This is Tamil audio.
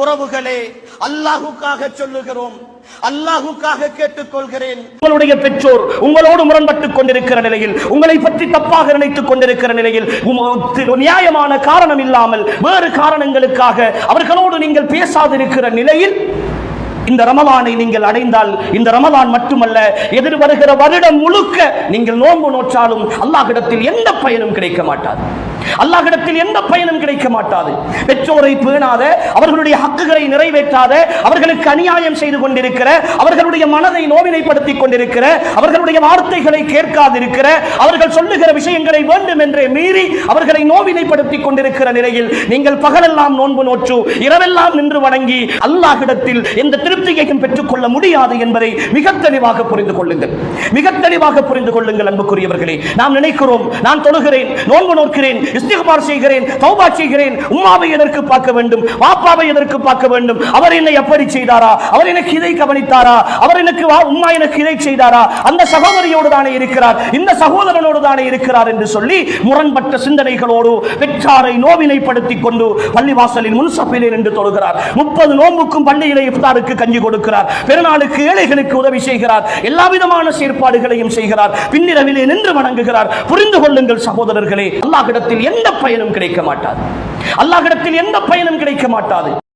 உறவுகளே அல்லாஹுக்காக சொல்லுகிறோம். அல்லாஹுக்காக கேட்டுக்கொள்கிறேன். உங்களுடைய பெற்றோர் உங்களோடு முரண்பட்டுக் கொண்டிருக்கிற நிலையில் உங்களை பற்றி தப்பாக நினைத்துக் கொண்டிருக்கிற நிலையில் நியாயமான காரணம் இல்லாமல் வேறு காரணங்களுக்காக அவர்களோடு நீங்கள் பேசாதிருக்கிற நிலையில் இந்த ரமலானை நீங்கள் அடைந்தால் இந்த ரமலான் மட்டுமல்ல எதிர் வருகிற வருடம் முழுக்க நீங்கள் நோன்பு நோற்றாலும் அல்லாஹிடத்தில் எந்த பயனும் கிடைக்க மாட்டாது. அல்லாஹிடத்தில் எந்த பயனும் கிடைக்க மாட்டாது. பெற்றோரை பேணாத அவர்களுடைய ஹக்குகளை நிறைவேற்றாத அவர்களுக்கு அநியாயம் செய்து கொண்டிருக்கிற அவர்களுடைய மனதை நோவினைப்படுத்திக் கொண்டிருக்கிற அவர்களுடைய வார்த்தைகளை கேட்காதிருக்கிற அவர்கள் சொல்லுகிற விஷயங்களை வேண்டும் என்றே மீறி அவர்களை நோவினைப்படுத்திக் கொண்டிருக்கிற நிலையில் நீங்கள் பகலெல்லாம் நோன்பு நோற்று இரவெல்லாம் நின்று வணங்கி அல்லாஹிடத்தில் எந்த திருப்தியையும் பெற்றுக்கொள்ள முடியாது என்பதை மிக தெளிவாக புரிந்து கொள்ளுங்கள். மிக தெளிவாக புரிந்து கொள்ளுங்கள் அன்புக்குரியவர்களே. நாம் நினைக்கிறோம் நான் தொழுகிறேன் நோன்பு நோக்கிறேன் இஸ்திக்பார் செய்கிறேன் தௌபா செய்கிறேன். உம்மாவை எதற்கு பார்க்க வேண்டும்? பாப்பாவை எதற்கு பார்க்க வேண்டும்? அவர் என்னை எப்படி செய்தாரா? அவர் எனக்கு இதை கவனித்தாரா? அவர் எனக்கு வா- உம்மா எனக்கு இதை செய்தாரா? அந்த சகோதரியோடு தானே இருக்கிறார். இந்த சகோதரனோடு தானே இருக்கிறார் என்று சொல்லி முரண்பட்ட சிந்தனைகளோடு பெற்றாரை நோவினைப்படுத்திக் கொண்டு பள்ளிவாசலின் முன்சப்பிலே நின்று தொழுகிறார். முப்பது நோம்புக்கும் பள்ளியிலே இஃப்தாருக்கு கஞ்சி கொடுக்கிறார். பெருநாளுக்கு ஏழைகளுக்கு உதவி செய்கிறார். எல்லா விதமான செயற்பாடுகளையும் செய்கிறார். பின்னிரவிலே நின்று வணங்குகிறார். புரிந்து கொள்ளுங்கள் சகோதரர்களே அல்லாஹ்விடத்தில் எந்த பயனும் கிடைக்க மாட்டாது. அல்லாஹ்விடத்தில் எந்த பயனும் கிடைக்க மாட்டாது.